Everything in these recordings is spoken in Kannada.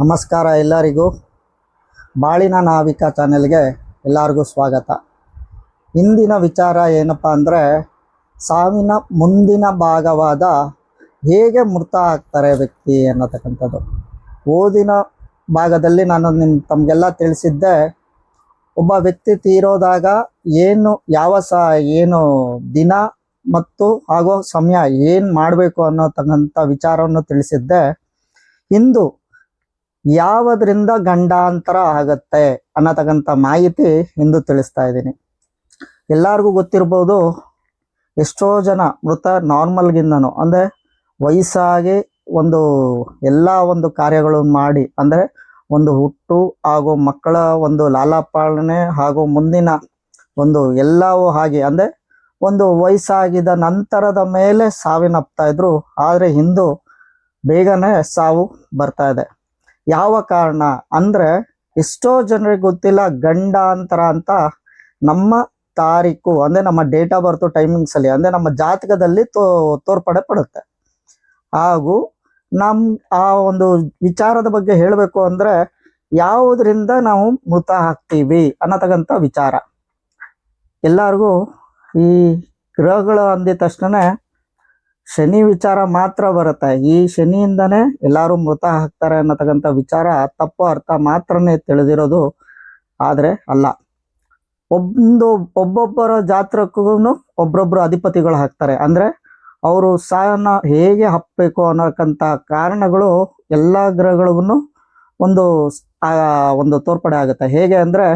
ನಮಸ್ಕಾರ ಎಲ್ಲರಿಗೂ. ಬಾಳಿನ ನಾವಿಕ ಚಾನೆಲ್ಗೆ ಎಲ್ಲರಿಗೂ ಸ್ವಾಗತ. ಇಂದಿನ ವಿಚಾರ ಏನಪ್ಪ ಅಂದರೆ, ಸಾವಿನ ಮುಂದಿನ ಭಾಗವಾದ ಹೇಗೆ ಮೃತ ಆಗ್ತಾರೆ ವ್ಯಕ್ತಿ ಅನ್ನತಕ್ಕಂಥದ್ದು. ಓದಿನ ಭಾಗದಲ್ಲಿ ನಾನು ನಿಮ್ಮ ತಮಗೆಲ್ಲ ತಿಳಿಸಿದ್ದೆ, ಒಬ್ಬ ವ್ಯಕ್ತಿ ತೀರೋದಾಗ ಏನು, ಯಾವ ಸ, ಏನು ದಿನ ಮತ್ತು ಹಾಗೂ ಸಮಯ ಏನು ಮಾಡಬೇಕು ಅನ್ನೋತಕ್ಕಂಥ ವಿಚಾರವನ್ನು ತಿಳಿಸಿದ್ದೆ. ಇಂದು ಯಾವುದರಿಂದ ಗಂಡಾಂತರ ಆಗತ್ತೆ ಅನ್ನತಕ್ಕಂಥ ಮಾಹಿತಿ ಇಂದು ತಿಳಿಸ್ತಾ ಇದ್ದೀನಿ. ಎಲ್ಲರಿಗೂ ಗೊತ್ತಿರ್ಬೋದು ಎಷ್ಟೋ ಜನ ಮೃತ ನಾರ್ಮಲ್ಗಿಂದನು, ಅಂದರೆ ವಯಸ್ಸಾಗಿ ಒಂದು ಎಲ್ಲ ಒಂದು ಕಾರ್ಯಗಳು ಮಾಡಿ, ಅಂದರೆ ಒಂದು ಹುಟ್ಟು ಹಾಗೂ ಮಕ್ಕಳ ಒಂದು ಲಾಲಾಪಾಲನೆ ಹಾಗೂ ಮುಂದಿನ ಒಂದು ಎಲ್ಲವೂ ಹಾಗೆ, ಅಂದರೆ ಒಂದು ವಯಸ್ಸಾಗಿದ ನಂತರದ ಮೇಲೆ ಸಾವಿನಪ್ತಾ ಇದ್ರು, ಆದರೆ ಇಂದು ಬೇಗನೆ ಸಾವು ಬರ್ತಾ ಇದೆ. ಯಾವ ಕಾರಣ ಅಂದ್ರೆ ಎಷ್ಟೋ ಜನರಿಗೆ ಗೊತ್ತಿಲ್ಲ ಗಂಡಾಂತರ ಅಂತ ನಮ್ಮ ತಾರೀಕು, ಅಂದ್ರೆ ನಮ್ಮ ಡೇಟ್ ಆಫ್ ಬರ್ತು ಟೈಮಿಂಗ್ಸ್ ಅಲ್ಲಿ, ಅಂದ್ರೆ ನಮ್ಮ ಜಾತಕದಲ್ಲಿ ತೋ, ತೋರ್ಪಡೆ ಪಡುತ್ತೆ. ಹಾಗೂ ನಮ್, ಆ ಒಂದು ವಿಚಾರದ ಬಗ್ಗೆ ಹೇಳಬೇಕು ಅಂದ್ರೆ ಯಾವುದರಿಂದ ನಾವು ಮೃತ ಹಾಕ್ತೀವಿ ಅನ್ನತಕ್ಕಂಥ ವಿಚಾರ. ಎಲ್ಲರಿಗೂ ಈ ಗ್ರಹಗಳು ಅಂದಿದ ತಕ್ಷಣ ಶನಿ ವಿಚಾರ ಮಾತ್ರ ಬರುತ್ತೆ. ಈ ಶನಿಯಿಂದನೇ ಎಲ್ಲರೂ ಮೃತ ಹಾಕ್ತಾರೆ ಅನ್ನತಕ್ಕಂಥ ವಿಚಾರ ತಪ್ಪು ಅರ್ಥ ಮಾತ್ರನೇ ತಿಳಿದಿರೋದು ಆದರೆ ಅಲ್ಲ. ಒಂದು ಒಬ್ಬೊಬ್ಬರ ಜಾತ್ರಕ್ಕೂ ಒಬ್ಬೊಬ್ಬರು ಅಧಿಪತಿಗಳು ಹಾಕ್ತಾರೆ. ಅಂದ್ರೆ ಅವರು ಸಾಯನ ಹೇಗೆ ಹಪ್ಪಬೇಕು ಅನ್ನೋಕ್ಕಂಥ ಕಾರಣಗಳು ಎಲ್ಲ ಗ್ರಹಗಳಿಗೂ ಒಂದು ಒಂದು ತೋರ್ಪಡೆ ಆಗುತ್ತೆ. ಹೇಗೆ ಅಂದ್ರೆ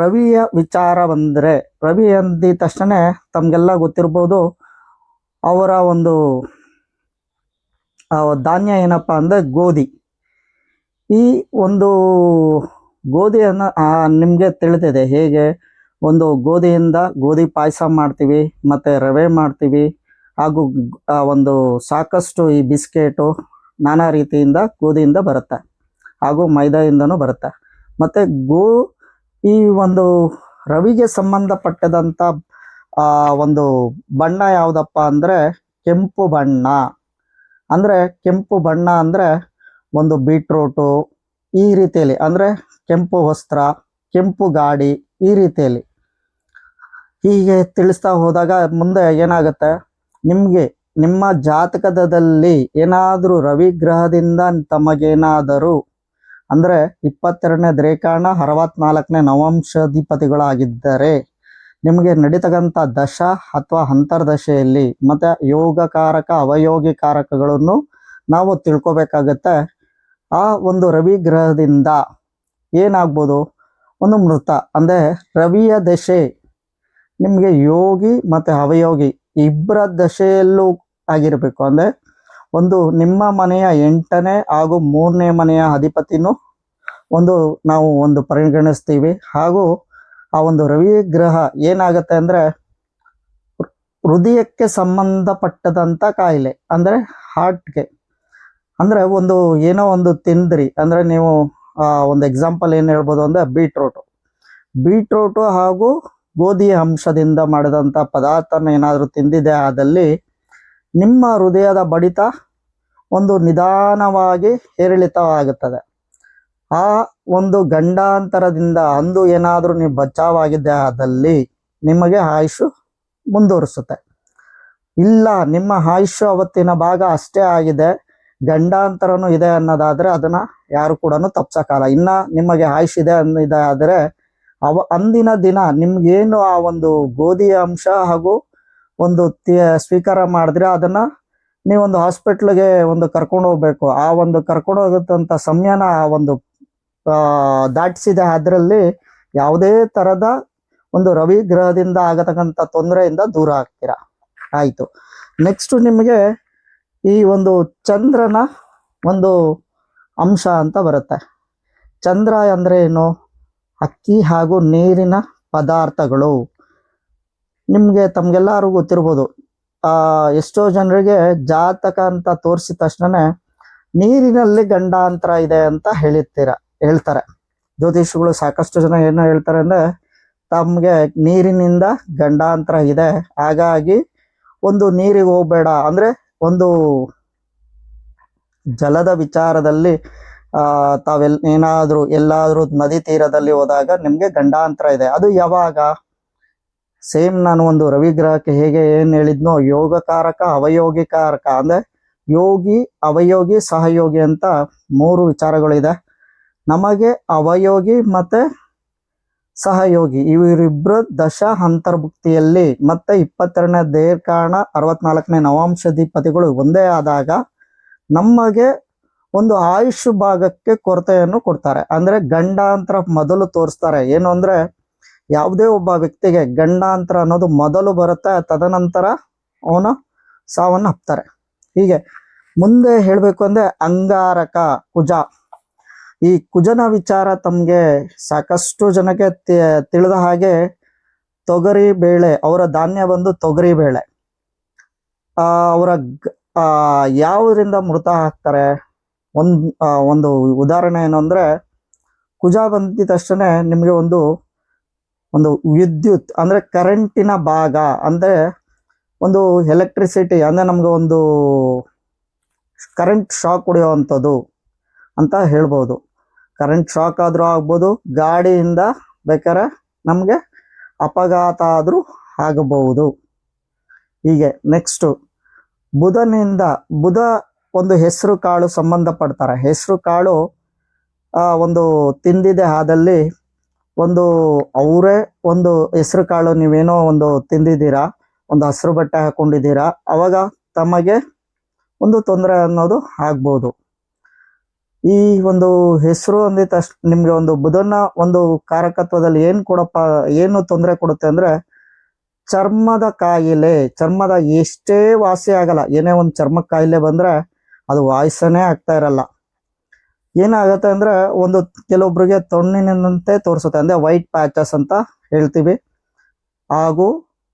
ರವಿಯ ವಿಚಾರ ಬಂದರೆ, ರವಿ ಅಂದಿದ ತಕ್ಷಣ ತಮಗೆಲ್ಲ ಗೊತ್ತಿರ್ಬೋದು ಅವರ ಒಂದು ಧಾನ್ಯ ಏನಪ್ಪ ಅಂದರೆ ಗೋಧಿ. ಈ ಒಂದು ಗೋಧಿಯನ್ನು ನಿಮಗೆ ತಿಳಿದಿದೆ ಹೇಗೆ? ಒಂದು ಗೋಧಿಯಿಂದ ಗೋಧಿ ಪಾಯಸ ಮಾಡ್ತೀವಿ, ಮತ್ತು ರವೆ ಮಾಡ್ತೀವಿ, ಹಾಗೂ ಒಂದು ಸಾಕಷ್ಟು ಈ ಬಿಸ್ಕೆಟು ನಾನಾ ರೀತಿಯಿಂದ ಗೋಧಿಯಿಂದ ಬರುತ್ತೆ, ಹಾಗೂ ಮೈದಾಯಿಂದನೂ ಬರುತ್ತೆ. ಮತ್ತು ಗೋ, ಈ ಒಂದು ರವಿಗೆ ಸಂಬಂಧಪಟ್ಟದಂತ ಆ, ಒಂದು ಬಣ್ಣ ಯಾವುದಪ್ಪ ಅಂದ್ರೆ ಕೆಂಪು ಬಣ್ಣ. ಅಂದ್ರೆ ಕೆಂಪು ಬಣ್ಣ ಅಂದ್ರೆ ಒಂದು ಬೀಟ್ರೂಟು ಈ ರೀತಿಯಲ್ಲಿ. ಅಂದ್ರೆ ಕೆಂಪು ವಸ್ತ್ರ, ಕೆಂಪು ಗಾಡಿ ಈ ರೀತಿಯಲ್ಲಿ. ಹೀಗೆ ತಿಳಿಸ್ತಾ ಹೋದಾಗ ಮುಂದೆ ಏನಾಗುತ್ತೆ? ನಿಮಗೆ ನಿಮ್ಮ ಜಾತಕದಲ್ಲಿ ಏನಾದರೂ ರವಿ ಗ್ರಹದಿಂದ ತಮಗೇನಾದರೂ ಅಂದ್ರೆ ಇಪ್ಪತ್ತೆರಡನೇ ದ್ರೇಕಾಣ ಅರವತ್ನಾಲ್ಕನೇ ನವಾಂಶಾಧಿಪತಿಗಳಾಗಿದ್ದರೆ ನಿಮಗೆ ನಡೀತಕ್ಕಂಥ ದಶ ಅಥವಾ ಅಂತರ್ದಶೆಯಲ್ಲಿ ಮತ್ತು ಯೋಗಕಾರಕ ಅವಯೋಗಿ ಕಾರಕಗಳನ್ನು ನಾವು ತಿಳ್ಕೊಬೇಕಾಗತ್ತೆ. ಆ ಒಂದು ರವಿ ಗ್ರಹದಿಂದ ಏನಾಗ್ಬೋದು? ಒಂದು ಮೃತ. ಅಂದರೆ ರವಿಯ ದಶೆ. ನಿಮಗೆ ಯೋಗಿ ಮತ್ತು ಅವಯೋಗಿ ಇಬ್ಬರ ದಶೆಯಲ್ಲೂ ಆಗಿರಬೇಕು. ಅಂದರೆ ಒಂದು ನಿಮ್ಮ ಮನೆಯ ಎಂಟನೇ ಹಾಗೂ ಮೂರನೇ ಮನೆಯ ಅಧಿಪತಿನೂ ಒಂದು ನಾವು ಒಂದು ಪರಿಗಣಿಸ್ತೀವಿ. ಹಾಗೂ ಆ ಒಂದು ರವಿ ಗ್ರಹ ಏನಾಗತ್ತೆ ಅಂದ್ರೆ ಹೃದಯಕ್ಕೆ ಸಂಬಂಧಪಟ್ಟದಂತ ಕಾಯಿಲೆ, ಅಂದ್ರೆ ಹಾರ್ಟ್ಗೆ ಅಂದ್ರೆ ಒಂದು ಏನೋ ಒಂದು ತಿಂದ್ರಿ, ಅಂದ್ರೆ ನೀವು ಒಂದು ಎಕ್ಸಾಂಪಲ್ ಏನ್ ಹೇಳ್ಬೋದು ಅಂದ್ರೆ ಬೀಟ್ರೂಟು ಬೀಟ್ರೂಟು ಹಾಗೂ ಗೋಧಿ ಅಂಶದಿಂದ ಮಾಡಿದಂತ ಪದಾರ್ಥನ ಏನಾದರೂ ತಿಂದಿದೆ ಆದಲ್ಲಿ ನಿಮ್ಮ ಹೃದಯದ ಬಡಿತ ಒಂದು ನಿಧಾನವಾಗಿ ಏರಿಳಿತವಾಗುತ್ತದೆ. ಆ ಒಂದು ಗಂಡಾಂತರದಿಂದ ಅಂದು ಏನಾದರೂ ನೀವು ಬಚಾವಾಗಿದ್ದೆ ಆದಲ್ಲಿ ನಿಮಗೆ ಆಯುಷು ಮುಂದುವರಿಸುತ್ತೆ. ಇಲ್ಲ, ನಿಮ್ಮ ಆಯುಷು ಅವತ್ತಿನ ಭಾಗ ಅಷ್ಟೇ ಆಗಿದೆ, ಗಂಡಾಂತರನು ಇದೆ ಅನ್ನೋದಾದ್ರೆ ಅದನ್ನ ಯಾರು ಕೂಡ ತಪ್ಸಕ್ಕಾಗಲ್ಲ. ಇನ್ನ ನಿಮಗೆ ಆಯುಷ್ ಇದೆ ಅನ್ನೋದಾದರೆ ಅವ, ಅಂದಿನ ದಿನ ನಿಮ್ಗೇನು ಆ ಒಂದು ಗೋಧಿಯ ಅಂಶ ಹಾಗೂ ಒಂದು ಸ್ವೀಕಾರ ಮಾಡಿದ್ರೆ ಅದನ್ನ ನೀವೊಂದು ಹಾಸ್ಪಿಟ್ಲ್ಗೆ ಒಂದು ಕರ್ಕೊಂಡು ಹೋಗ್ಬೇಕು. ಆ ಒಂದು ಕರ್ಕೊಂಡು ಹೋಗುತ್ತಂಥ ಸಮಯನ ಆ ಒಂದು ದಾಟಿಸಿದ ಅದರಲ್ಲಿ ಯಾವುದೇ ತರದ ಒಂದು ರವಿ ಗ್ರಹದಿಂದ ಆಗತಕ್ಕಂತ ತೊಂದರೆಯಿಂದ ದೂರ ಆಗ್ತೀರಾ? ಆಯ್ತು. ನೆಕ್ಸ್ಟ್ ನಿಮಗೆ ಈ ಒಂದು ಚಂದ್ರನ ಒಂದು ಅಂಶ ಅಂತ ಬರುತ್ತೆ. ಚಂದ್ರ ಅಂದ್ರೆ ಏನು? ಅಕ್ಕಿ ಹಾಗೂ ನೀರಿನ ಪದಾರ್ಥಗಳು. ನಿಮ್ಗೆ ತಮ್ಗೆಲ್ಲರೂ ಗೊತ್ತಿರ್ಬೋದು. ಆ, ಎಷ್ಟೋ ಜನರಿಗೆ ಜಾತಕ ಅಂತ ತೋರಿಸಿದ ತಕ್ಷಣ ನೀರಿನಲ್ಲಿ ಗಂಡಾಂತರ ಇದೆ ಅಂತ ಹೇಳಿರ್ತೀರ. ಹೇಳ್ತಾರೆ. ಜ್ಯೋತಿಷಿಗಳು ಸಾಕಷ್ಟು ಜನ ಏನು ಹೇಳ್ತಾರೆ ಅಂದ್ರೆ, ತಮ್ಗೆ ನೀರಿನಿಂದ ಗಂಡಾಂತರ ಇದೆ. ಹಾಗಾಗಿ ಒಂದು ನೀರಿಗೆ ಹೋಗ್ಬೇಡ. ಅಂದ್ರೆ ಒಂದು ಜಲದ ವಿಚಾರದಲ್ಲಿ ತಾವೆಲ್, ಏನಾದ್ರೂ, ಎಲ್ಲಾದ್ರೂ ನದಿ ತೀರದಲ್ಲಿ ಹೋದಾಗ ನಿಮ್ಗೆ ಗಂಡಾಂತರ ಇದೆ. ಅದು ಯಾವಾಗ? ಸೇಮ್ ನಾನು ಒಂದು ರವಿಗ್ರಹಕ್ಕೆ ಹೇಗೆ ಏನ್ ಹೇಳಿದ್ನೋ, ಯೋಗಕಾರಕ, ಅವಯೋಗಿಕಾರಕ. ಅಂದ್ರೆ ಯೋಗಿ, ಅವಯೋಗಿ, ಸಹಯೋಗಿ ಅಂತ ಮೂರು ವಿಚಾರಗಳಿದೆ. ನಮಗೆ ಅವಯೋಗಿ ಮತ್ತೆ ಸಹಯೋಗಿ. ಇವರಿಬ್ಬರ ದಶ ಅಂತರ್ಭುಕ್ತಿಯಲ್ಲಿ ಮತ್ತೆ ಇಪ್ಪತ್ತೆರಡನೇ ದೇರ್ಕಾರಣ ಅರವತ್ನಾಲ್ಕನೇ ನವಾಂಶಾಧಿಪತಿಗಳು ಒಂದೇ ಆದಾಗ ನಮಗೆ ಒಂದು ಆಯುಷ್ ಭಾಗಕ್ಕೆ ಕೊರತೆಯನ್ನು ಕೊಡ್ತಾರೆ. ಅಂದ್ರೆ ಗಂಡಾಂತರ ಮೊದಲು ತೋರಿಸ್ತಾರೆ. ಏನು ಅಂದ್ರೆ ಯಾವುದೇ ಒಬ್ಬ ವ್ಯಕ್ತಿಗೆ ಗಂಡಾಂತರ ಅನ್ನೋದು ಮೊದಲು ಬರುತ್ತೆ, ತದನಂತರ ಅವನ ಸಾವನ್ನು ಹಪ್ತಾರೆ ಹೀಗೆ ಮುಂದೆ ಹೇಳಬೇಕು ಅಂದ್ರೆ ಅಂಗಾರಕ ಕುಜ. ಈ ಕುಜನ ವಿಚಾರ ತಮಗೆ ಸಾಕಷ್ಟು ಜನಕ್ಕೆ ತಿಳಿದ ಹಾಗೆ ತೊಗರಿ ಬೇಳೆ, ಅವರ ಧಾನ್ಯ ಬಂದು ತೊಗರಿ ಬೇಳೆ. ಅವರ ಯಾವುದರಿಂದ ಮೃತ ಹಾಕ್ತಾರೆ? ಒಂದು ಒಂದು ಉದಾಹರಣೆ ಏನು ಅಂದರೆ, ಕುಜ ಬಂದಿದ ತಕ್ಷಣ ನಿಮಗೆ ಒಂದು ಒಂದು ವಿದ್ಯುತ್, ಅಂದರೆ ಕರೆಂಟಿನ ಭಾಗ, ಅಂದರೆ ಒಂದು ಎಲೆಕ್ಟ್ರಿಸಿಟಿ, ಅಂದರೆ ನಮ್ಗೆ ಒಂದು ಕರೆಂಟ್ ಶಾಕ್ ಹೊಡೆಯುವಂಥದ್ದು ಅಂತ ಹೇಳ್ಬೋದು. ಕರೆಂಟ್ ಶಾಕ್ ಆದರೂ ಆಗ್ಬೋದು, ಗಾಡಿಯಿಂದ ಬೇಕಾದ್ರೆ ನಮಗೆ ಅಪಘಾತ ಆದರೂ ಆಗಬಹುದು. ಹೀಗೆ ನೆಕ್ಸ್ಟ್ ಬುಧನಿಂದ, ಬುಧ ಒಂದು ಹೆಸರು ಕಾಳು ಸಂಬಂಧಪಡ್ತಾರೆ. ಹೆಸರು ಕಾಳು ಒಂದು ತಿಂದಿದೆ ಆದಲ್ಲಿ ಒಂದು ಅವರೇ ಒಂದು ಹೆಸರು ಕಾಳು, ನೀವೇನೋ ಒಂದು ತಿಂದಿದ್ದೀರಾ, ಒಂದು ಹಸಿರು ಬಟ್ಟೆ ಹಾಕೊಂಡಿದ್ದೀರಾ, ಅವಾಗ ತಮಗೆ ಒಂದು ತೊಂದರೆ ಅನ್ನೋದು ಆಗ್ಬೋದು. ಈ ಒಂದು ಹೆಸರು ಅಂದಿದ ತಕ್ಷಣ ನಿಮ್ಗೆ ಒಂದು ಬುಧನ ಒಂದು ಕಾರಕತ್ವದಲ್ಲಿ ಏನ್ ಕೊಡಪ್ಪ, ಏನು ತೊಂದರೆ ಕೊಡುತ್ತೆ ಅಂದ್ರೆ ಚರ್ಮದ ಕಾಯಿಲೆ, ಚರ್ಮದ ಎಷ್ಟೇ ವಾಸಿ ಆಗಲ್ಲ, ಏನೇ ಒಂದು ಚರ್ಮ ಕಾಯಿಲೆ ಬಂದ್ರೆ ಅದು ವಾಯ್ಸನೇ ಆಗ್ತಾ ಇರಲ್ಲ. ಏನಾಗುತ್ತೆ ಅಂದ್ರೆ ಒಂದು ಕೆಲವೊಬ್ರಿಗೆ ತೊಣ್ಣಿನಂತೆ ತೋರಿಸುತ್ತೆ, ಅಂದ್ರೆ ವೈಟ್ ಪ್ಯಾಚಸ್ ಅಂತ ಹೇಳ್ತೀವಿ. ಹಾಗೂ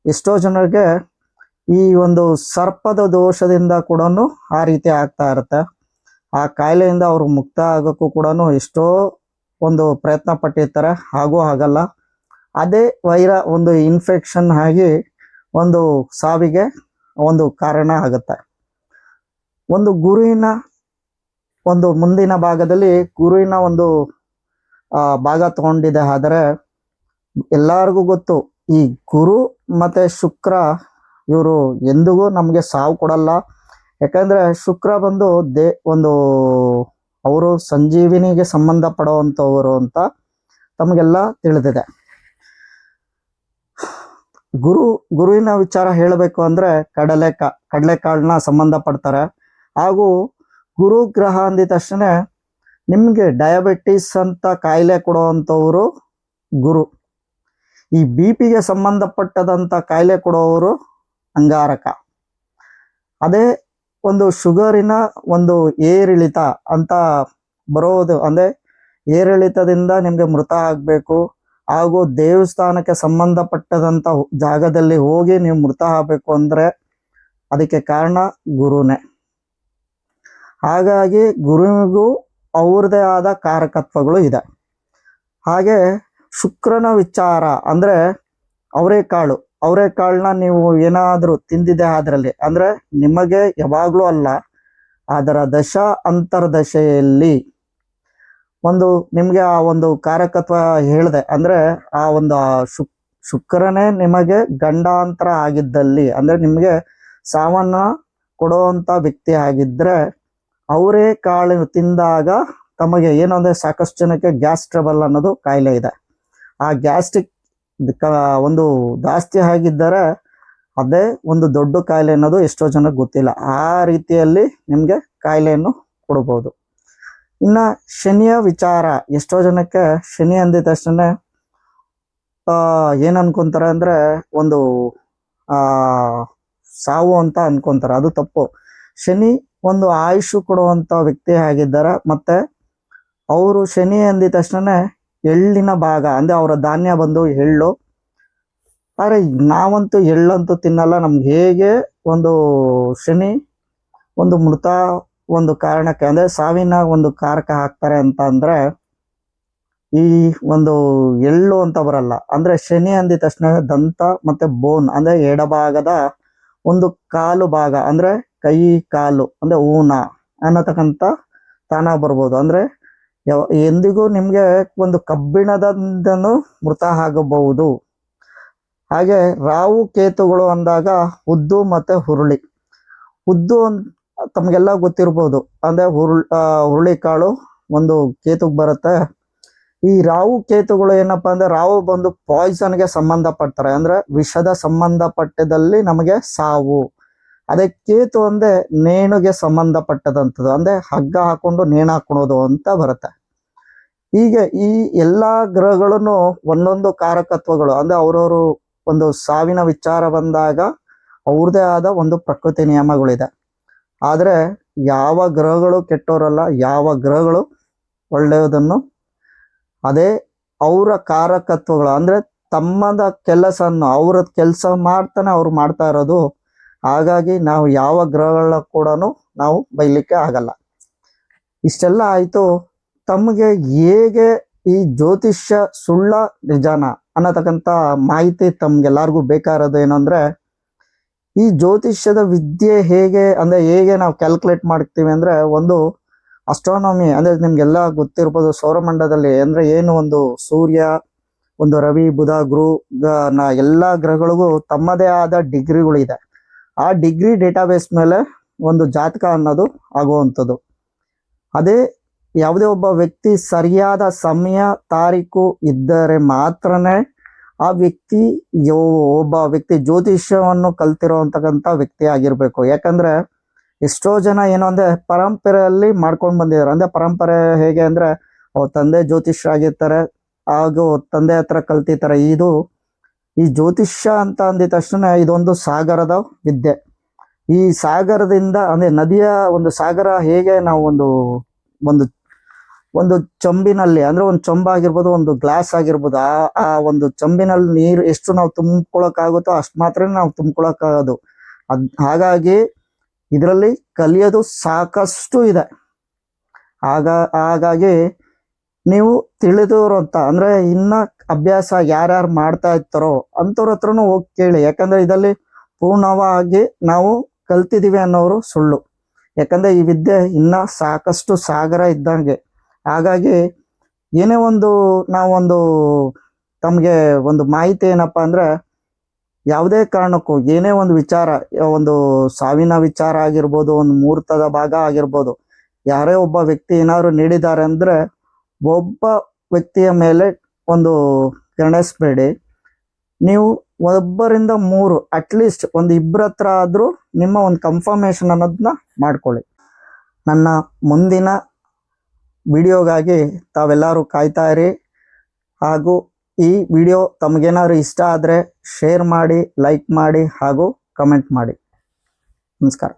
ಎಷ್ಟೋ ಜನರಿಗೆ ಈ ಒಂದು ಸರ್ಪದ ದೋಷದಿಂದ ಕೂಡ ಆ ರೀತಿ ಆಗ್ತಾ ಇರುತ್ತೆ. ಆ ಕಾಯಿಲೆಯಿಂದ ಅವರು ಮುಕ್ತ ಆಗೋಕ್ಕೂ ಕೂಡ ಎಷ್ಟೋ ಒಂದು ಪ್ರಯತ್ನ ಪಟ್ಟಿರ್ತಾರೆ. ಹಾಗೂ ಆಗಲ್ಲ ಅದೇ ವೈರ ಒಂದು ಇನ್ಫೆಕ್ಷನ್ ಆಗಿ ಒಂದು ಸಾವಿಗೆ ಒಂದು ಕಾರಣ ಆಗುತ್ತೆ. ಒಂದು ಗುರುವಿನ ಒಂದು ಮುಂದಿನ ಭಾಗದಲ್ಲಿ ಗುರುವಿನ ಒಂದು ಭಾಗ ತಗೊಂಡಿದೆ. ಆದರೆ ಎಲ್ಲರಿಗೂ ಗೊತ್ತು, ಈ ಗುರು ಮತ್ತೆ ಶುಕ್ರ ಇವರು ಎಂದಿಗೂ ನಮಗೆ ಸಾವು ಕೊಡಲ್ಲ. ಯಾಕಂದ್ರೆ ಶುಕ್ರ ಬಂದು ದೇ, ಒಂದು ಅವರು ಸಂಜೀವಿನಿಗೆ ಸಂಬಂಧ ಪಡುವಂಥವರು ಅಂತ ತಮಗೆಲ್ಲ ತಿಳಿದಿದೆ. ಗುರು, ಗುರುವಿನ ವಿಚಾರ ಹೇಳಬೇಕು ಅಂದ್ರೆ ಕಡಲೆ ಕಾ ಕಡಲೆಕಾಳನ್ನ ಸಂಬಂಧ ಪಡ್ತಾರೆ ಹಾಗೂ ಗುರು ಗ್ರಹ ಅಂದಿದ ತಕ್ಷಣ ನಿಮಗೆ ಡಯಾಬಿಟಿಸ್ ಅಂತ ಕಾಯಿಲೆ ಕೊಡುವಂಥವ್ರು ಗುರು. ಈ ಬಿ ಪಿಗೆ ಸಂಬಂಧಪಟ್ಟದಂತ ಕಾಯಿಲೆ ಕೊಡುವವರು ಅಂಗಾರಕ. ಅದೇ ಒಂದು ಶುಗರಿನ ಒಂದು ಏರಿಳಿತ ಅಂತ ಬರೋದು. ಅಂದ್ರೆ ಏರಿಳಿತದಿಂದ ನಿಮಗೆ ಮೃತ ಆಗಬೇಕು. ಹಾಗೂ ದೇವಸ್ಥಾನಕ್ಕೆ ಸಂಬಂಧಪಟ್ಟದಂತ ಜಾಗದಲ್ಲಿ ಹೋಗಿ ನೀವು ಮೃತ ಆಗಬೇಕು ಅಂದ್ರೆ ಅದಕ್ಕೆ ಕಾರಣ ಗುರುನೇ. ಹಾಗಾಗಿ ಗುರುವಿಗೂ ಅವ್ರದೇ ಆದ ಕಾರಕತ್ವಗಳು ಇದೆ. ಹಾಗೆ ಶುಕ್ರನ ವಿಚಾರ ಅಂದ್ರೆ ಅವರೆಕಾಳು ಅವರೆಕಾಳನ್ನ ನೀವು ಏನಾದರೂ ತಿಂದಿದೆ ಅದರಲ್ಲಿ. ಅಂದರೆ ನಿಮಗೆ ಯಾವಾಗಲೂ ಅಲ್ಲ, ಅದರ ದಶ ಅಂತರ್ದಶೆಯಲ್ಲಿ ಒಂದು ನಿಮಗೆ ಆ ಒಂದು ಕಾರಕತ್ವ ಹೇಳಿದೆ. ಅಂದರೆ ಆ ಒಂದು ಶುಕ್, ಶುಕ್ರನೇ ನಿಮಗೆ ಗಂಡಾಂತರ ಆಗಿದ್ದಲ್ಲಿ, ಅಂದರೆ ನಿಮಗೆ ಸಾವನ್ನ ಕೊಡುವಂಥ ವ್ಯಕ್ತಿ ಆಗಿದ್ದರೆ ಅವರೇ ಕಾಳು ತಿಂದಾಗ ತಮಗೆ ಏನು ಅಂದರೆ ಸಾಕಷ್ಟು ಜನಕ್ಕೆ ಗ್ಯಾಸ್ ಟ್ರಬಲ್ ಅನ್ನೋದು ಕಾಯಿಲೆ ಇದೆ. ಆ ಗ್ಯಾಸ್ಟ್ರಿಕ್ ಒಂದು ಜಾಸ್ತಿ ಆಗಿದ್ದರೆ ಅದೇ ಒಂದು ದೊಡ್ಡ ಕಾಯಿಲೆ ಅನ್ನೋದು ಎಷ್ಟೋ ಜನಕ್ಕೆ ಗೊತ್ತಿಲ್ಲ. ಆ ರೀತಿಯಲ್ಲಿ ನಿಮಗೆ ಕಾಯಿಲೆಯನ್ನು ಕೊಡಬಹುದು ಇನ್ನ ಶನಿಯ ವಿಚಾರ, ಎಷ್ಟೋ ಜನಕ್ಕೆ ಶನಿ ಅಂದಿದ ತಕ್ಷಣ ಏನ್ ಅನ್ಕೊಂತಾರೆ ಅಂದ್ರೆ ಒಂದು, ಆ, ಸಾವು ಅಂತ ಅನ್ಕೊಂತಾರೆ. ಅದು ತಪ್ಪು. ಶನಿ ಒಂದು ಆಯುಷು ಕೊಡುವಂತ ವ್ಯಕ್ತಿ ಆಗಿದ್ದಾರೆ. ಮತ್ತೆ ಅವರು ಶನಿ ಅಂದಿದ ತಕ್ಷಣ ಎಳ್ಳಿನ ಭಾಗ? ಅಂದ್ರೆ ಅವರ ಧಾನ್ಯ ಬಂದು ಎಳ್ಳು. ಆದರೆ ನಾವಂತೂ ಎಳ್ಳಂತೂ ತಿನ್ನಲ್ಲ. ನಮ್ಗೆ ಹೇಗೆ ಒಂದು ಶನಿ, ಒಂದು ಮೃತ ಒಂದು ಕಾರಣಕ್ಕೆ, ಅಂದ್ರೆ ಸಾವಿನ ಒಂದು ಕಾರಕ ಹಾಕ್ತಾರೆ ಅಂತ ಅಂದ್ರೆ, ಈ ಒಂದು ಎಳ್ಳು ಅಂತ ಬರಲ್ಲ. ಅಂದ್ರೆ ಶನಿ ಅಂದಿದ ತಕ್ಷಣ ದಂತ ಮತ್ತೆ ಬೋನ್, ಅಂದ್ರೆ ಎಡಭಾಗದ ಒಂದು ಕಾಲು ಭಾಗ, ಅಂದ್ರೆ ಕೈ ಕಾಲು, ಅಂದ್ರೆ ಊನ ಅನ್ನತಕ್ಕಂತ ತಾನ ಬರ್ಬೋದು. ಅಂದ್ರೆ ಯಾವ, ಎಂದಿಗೂ ನಿಮಗೆ ಒಂದು ಕಬ್ಬಿಣದಿಂದನೂ ಮೃತ ಆಗಬಹುದು. ಹಾಗೆ ರಾವು ಕೇತುಗಳು ಅಂದಾಗ ಉದ್ದು ಮತ್ತೆ ಹುರುಳಿ. ಉದ್ದು ತಮಗೆಲ್ಲ ಗೊತ್ತಿರ್ಬೋದು. ಅಂದ್ರೆ ಹುರುಳಿ ಹುರುಳಿ ಕಾಳು ಒಂದು ಕೇತುಗೆ ಬರುತ್ತೆ. ಈ ರಾವು ಕೇತುಗಳು ಏನಪ್ಪಾ ಅಂದ್ರೆ ರಾವು ಬಂದು ಪಾಯ್ಸನ್ಗೆ ಸಂಬಂಧಪಡ್ತಾರೆ. ಅಂದ್ರೆ ವಿಷದ ಸಂಬಂಧಪಟ್ಟದಲ್ಲಿ ನಮಗೆ ಸಾವು. ಅದೇ ಕೇತು ಅಂದ್ರೆ ನೇಣುಗೆ ಸಂಬಂಧಪಟ್ಟದಂಥದ್ದು. ಅಂದ್ರೆ ಹಗ್ಗ ಹಾಕೊಂಡು ನೇಣು ಹಾಕೊಳೋದು ಅಂತ ಬರುತ್ತೆ. ಹೀಗೆ ಈ ಎಲ್ಲಾ ಗ್ರಹಗಳನ್ನು ಒಂದೊಂದು ಕಾರಕತ್ವಗಳು, ಅಂದ್ರೆ ಅವರವರು ಒಂದು ಸಾವಿನ ವಿಚಾರ ಬಂದಾಗ ಅವ್ರದೇ ಆದ ಒಂದು ಪ್ರಕೃತಿ ನಿಯಮಗಳಿದೆ. ಆದರೆ ಯಾವ ಗ್ರಹಗಳು ಕೆಟ್ಟೋರಲ್ಲ, ಯಾವ ಗ್ರಹಗಳು ಒಳ್ಳೆಯದನ್ನು ಅದೇ ಅವರ ಕಾರಕತ್ವಗಳು, ಅಂದ್ರೆ ತಮ್ಮದ ಕೆಲಸವನ್ನು ಅವರ ಕೆಲಸ ಮಾಡ್ತಾನೆ ಅವ್ರು ಮಾಡ್ತಾ ಇರೋದು. ಹಾಗಾಗಿ ನಾವು ಯಾವ ಗ್ರಹಗಳ ಕೂಡ ನಾವು ಬೈಲಿಕ್ಕೆ ಆಗಲ್ಲ. ಇಷ್ಟೆಲ್ಲ ಆಯ್ತು. ತಮಗೆ ಹೇಗೆ ಈ ಜ್ಯೋತಿಷ್ಯ ಸುಳ್ಳ ನಿಜಾನ ಅನ್ನತಕ್ಕಂಥ ಮಾಹಿತಿ ತಮ್ಗೆಲ್ಲರಿಗೂ ಬೇಕಾಗಿರೋದು ಏನಂದ್ರೆ ಈ ಜ್ಯೋತಿಷ್ಯದ ವಿದ್ಯೆ ಹೇಗೆ, ಅಂದ್ರೆ ಹೇಗೆ ನಾವು ಕ್ಯಾಲ್ಕುಲೇಟ್ ಮಾಡ್ತೀವಿ ಅಂದ್ರೆ ಒಂದು ಅಸ್ಟ್ರಾನಮಿ ಅಂದ್ರೆ ನಿಮ್ಗೆಲ್ಲ ಗೊತ್ತಿರ್ಬೋದು ಸೌರಮಂಡಲದಲ್ಲಿ ಅಂದ್ರೆ ಏನು ಒಂದು ಸೂರ್ಯ, ಒಂದು ರವಿ, ಬುಧ, ಗುರು ಎಲ್ಲಾ ಗ್ರಹಗಳಿಗೂ ತಮ್ಮದೇ ಆದ ಡಿಗ್ರಿಗಳಿದೆ ಆ ಡಿಗ್ರಿ ಡೇಟಾಬೇಸ್ ಮೇಲೆ ಒಂದು ಜಾತಕ ಅನ್ನೋದು ಆಗುವಂಥದ್ದು. ಅದೇ ಯಾವುದೇ ಒಬ್ಬ ವ್ಯಕ್ತಿ ಸರಿಯಾದ ಸಮಯ, ತಾರೀಕು ಇದ್ದರೆ ಮಾತ್ರನೇ ಆ ವ್ಯಕ್ತಿ ಒಬ್ಬ ವ್ಯಕ್ತಿ ಜ್ಯೋತಿಷ್ಯವನ್ನು ಕಲ್ತಿರೋ ಅಂತಕ್ಕಂಥ ವ್ಯಕ್ತಿ ಆಗಿರಬೇಕು. ಯಾಕಂದ್ರೆ ಎಷ್ಟೋ ಜನ ಏನು ಅಂದ್ರೆ ಪರಂಪರೆಯಲ್ಲಿ ಮಾಡ್ಕೊಂಡು ಬಂದಿದ್ದಾರೆ. ಅಂದ್ರೆ ಪರಂಪರೆ ಹೇಗೆ ಅಂದ್ರೆ ಅವ್ರ ತಂದೆ ಜ್ಯೋತಿಷ್ಯ ಆಗಿರ್ತಾರೆ ಹಾಗೂ ತಂದೆ ಹತ್ರ ಕಲ್ತಿರ್ತಾರೆ. ಇದು ಈ ಜ್ಯೋತಿಷ್ಯ ಅಂತ ಅಂದಿದ ತಕ್ಷಣ ಇದೊಂದು ಸಾಗರದ ವಿದ್ಯೆ. ಈ ಸಾಗರದಿಂದ ಅಂದ್ರೆ ನದಿಯ ಒಂದು ಸಾಗರ ಹೇಗೆ ನಾವು ಒಂದು ಒಂದು ಒಂದು ಚೊಂಬಿನಲ್ಲಿ, ಅಂದ್ರೆ ಒಂದು ಚೊಂಬ ಆಗಿರ್ಬೋದು ಒಂದು ಗ್ಲಾಸ್ ಆಗಿರ್ಬೋದು, ಆ ಒಂದು ಚೊಂಬಿನಲ್ಲಿ ನೀರು ಎಷ್ಟು ನಾವು ತುಂಬ್ಕೊಳಕ್ಕಾಗುತ್ತೋ ಅಷ್ಟು ಮಾತ್ರ ನಾವು ತುಂಬ್ಕೊಳಕ್ಕಾಗೋದು. ಅದ್, ಹಾಗಾಗಿ ಇದರಲ್ಲಿ ಕಲಿಯೋದು ಸಾಕಷ್ಟು ಇದೆ. ಆಗ, ಹಾಗಾಗಿ ನೀವು ತಿಳಿದಿರೋಂಥ ಅಂದ್ರೆ ಇನ್ನ ಅಭ್ಯಾಸ ಯಾರ್ಯಾರು ಮಾಡ್ತಾ ಇರ್ತಾರೋ ಅಂಥವ್ರ ಹತ್ರನು ಹೋಗಿ ಕೇಳಿ. ಯಾಕಂದ್ರೆ ಇದರಲ್ಲಿ ಪೂರ್ಣವಾಗಿ ನಾವು ಕಲ್ತಿದ್ದೀವಿ ಅನ್ನೋರು ಸುಳ್ಳು. ಯಾಕಂದ್ರೆ ಈ ವಿದ್ಯೆ ಇನ್ನ ಸಾಕಷ್ಟು ಸಾಗರ ಇದ್ದಂಗೆ. ಹಾಗಾಗಿ ಏನೇ ಒಂದು ನಾವೊಂದು ತಮಗೆ ಒಂದು ಮಾಹಿತಿ ಏನಪ್ಪ ಅಂದರೆ ಯಾವುದೇ ಕಾರಣಕ್ಕೂ ಏನೇ ಒಂದು ವಿಚಾರ, ಒಂದು ಸಾವಿನ ವಿಚಾರ ಆಗಿರ್ಬೋದು, ಒಂದು ಮುಹೂರ್ತದ ಭಾಗ ಆಗಿರ್ಬೋದು, ಯಾರೇ ಒಬ್ಬ ವ್ಯಕ್ತಿ ಏನಾದ್ರು ನೀಡಿದ್ದಾರೆ ಅಂದರೆ ಒಬ್ಬ ವ್ಯಕ್ತಿಯ ಮೇಲೆ ಒಂದು ಗಣಿಸ್ಬೇಡಿ ನೀವು ಒಬ್ಬರಿಂದ ಮೂರು ಅಟ್ಲೀಸ್ಟ್ ಒಂದು ಇಬ್ಬರ ಹತ್ರ ಆದರೂ ನಿಮ್ಮ ಒಂದು ಕನ್ಫರ್ಮೇಶನ್ ಅನ್ನೋದನ್ನ ಮಾಡ್ಕೊಳ್ಳಿ. ನನ್ನ ಮುಂದಿನ ವಿಡಿಯೋಗಾಗಿ ತಾವೆಲ್ಲರೂ ಕಾಯ್ತಾ ಹಾಗೂ ಈ ವಿಡಿಯೋ ತಮಗೇನಾದ್ರು ಇಷ್ಟ ಆದರೆ ಶೇರ್ ಮಾಡಿ, ಲೈಕ್ ಮಾಡಿ ಹಾಗೂ ಕಮೆಂಟ್ ಮಾಡಿ. ನಮಸ್ಕಾರ.